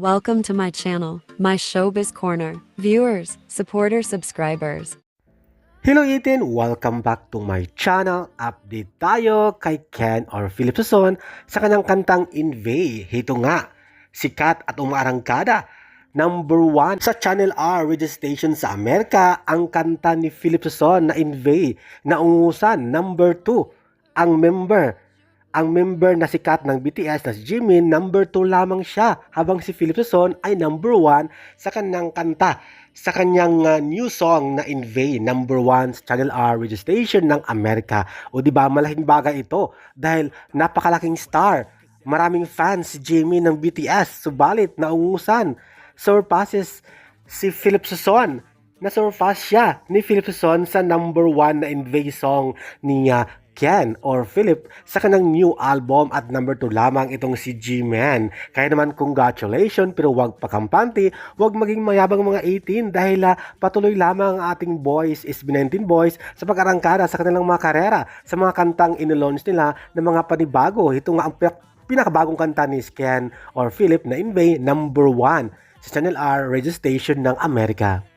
Welcome to my channel, my showbiz corner. Viewers, supporters, subscribers. Hello Ethan! Welcome back to my channel. Update tayo kay Ken or Philip Suson sa kanyang kantang Invade. Ito nga, sikat at umaarangkada. Number one sa Channel R radio station sa Amerika ang kanta ni Philip Suson na Invade na ungusan. Number two, ang member ang member na sikat ng BTS na si Jimin, number 2 lamang siya, habang si Philip Sison ay number 1 sa kanyang kanta, sa kanyang uh, new song na In Vain, number 1 sa Channel R radio station ng Amerika. O di ba malaking bagay ito dahil napakalaking star, maraming fans si Jimin ng BTS, subalit naungusan, surpasses si Philip Sison na surpass siya ni Philip Sison sa number 1 na In Vain song ni Ken or Philip sa kanang new album at number 2 lamang itong si G-Man. Kaya naman congratulations pero wag pakampante, wag maging mayabang mga 18 dahil uh, patuloy lamang ang ating boys is 19 boys sa pag-arangkada sa kanilang mga karera sa mga kantang inilaunch nila ng mga panibago. Ito nga ang pinakabagong kanta ni Ken or Philip na Invade number 1 sa Channel R radio station ng Amerika.